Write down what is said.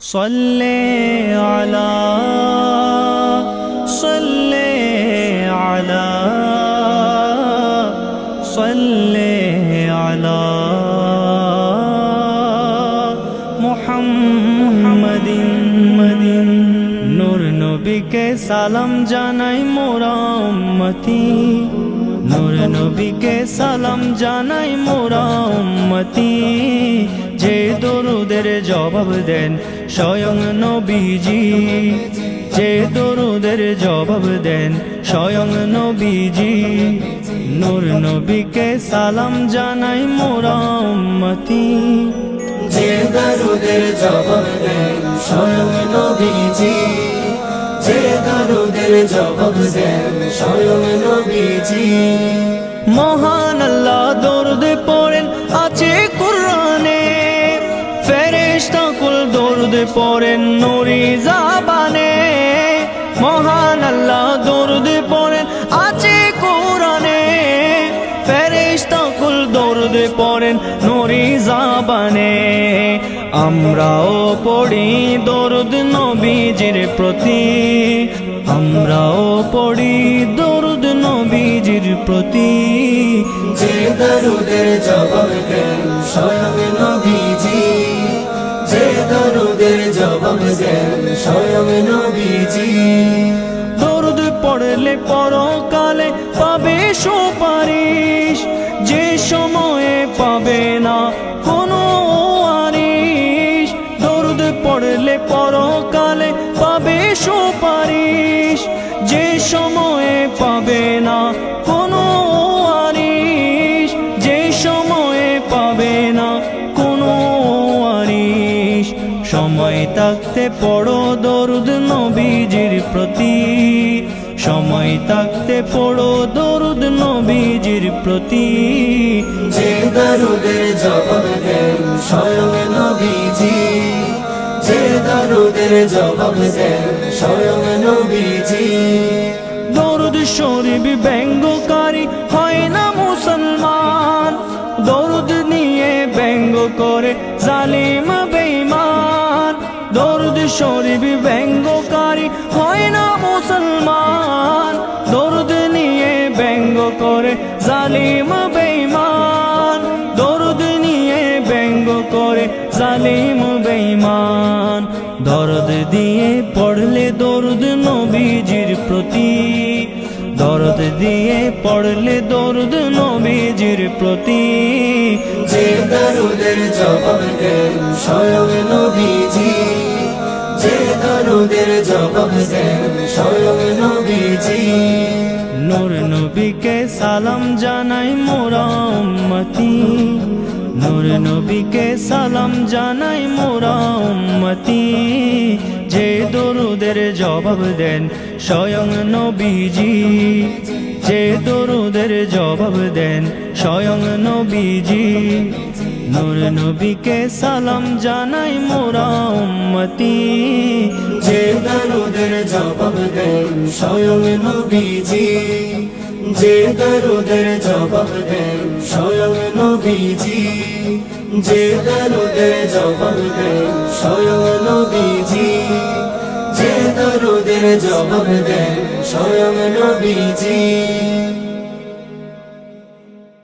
صل على صل على صل على محمد মদিন নূর নবীকে সালাম জানাই মোরা উম্মতি নূর নবীকে সালাম জানাই মোরা উম্মতি যে দরুদের জবাব দেন, স্বয়ং নবীজি। যে দরুদের জবাব দেন, স্বয়ং নবীজি। নূর নবীকে সালাম জানাই মোরামতি যে দরুদের জবাব দেন, স্বয়ং নবীজি। যে দরুদের জবাব দেন, স্বয়ং নবীজি। মহান আল্লাহ পড়েন নুরি জাবানে। মহান আল্লাহ দরুদ পড়েন আছে কুরআনে। ফেরেশতা কুল দরুদ পড়েন নুরি জাবানে। আমরাও পড়ি দরুদ নবীজির প্রতি। আমরাও পড়ি দরুদ নবীজির প্রতি। যে দরুদের জবাব দেন স্বয়ং দরুদ পড়লে পরকালে পাবে সুপারিশ, যে সময়ে পাবে না কোনো আরিশ। দরুদ পড়লে পরকালে পাবে সুপারিশ, যে সময়ে পাবে সময় থাকতে পড়ো দরুদ নবীজির প্রতি। সময় থাকতে পড়ো দরুদ নবীজির প্রতি। যে দরুদের জবাব দেন স্বয়ং নবীজি। যে দরুদের জবাব দেন স্বয়ং নবীজি। দরুদ শরীফ ব্যঙ্গকারী হয় না মুসলমান। দরুদ নিয়ে ব্যঙ্গ করে জালিম শরীফ ব্যঙ্গকারী হয় না মুসলমান। দরুদ নিয়ে ব্যঙ্গ করে জালিম বেঈমান। দরুদ নিয়ে ব্যঙ্গ করে জালিম বেঈমান। দরদ দিয়ে পড়লে দরুদ নবীজির প্রতি দরদ দিয়ে পড়লে দরুদ নবীজির প্রতি যে দরুদের জবাব দেন স্বয়ং নবীজি। দেন স্বয়ং নবীকে সালাম জানাই মোরা উম্মতি। নূর নবীকে সালাম জানাই মোরা উম্মতি। যে দরুদের জবাব দেন স্বয়ং নবীজি। যে দরুদের জবাব দেন স্বয়ং নবীজি। নূর নবীকে সালাম জানাই মোরা উম্মতি। যে দরুদের জবাব দেন স্বয়ং নবীজি। যে দরুদের জবাব দেন স্বয়ং নবীজি। যে দরুদের জবাব দেন স্বয়ং নবীজি। যে দরুদের জবাব দেন স্বয়ং নবীজি।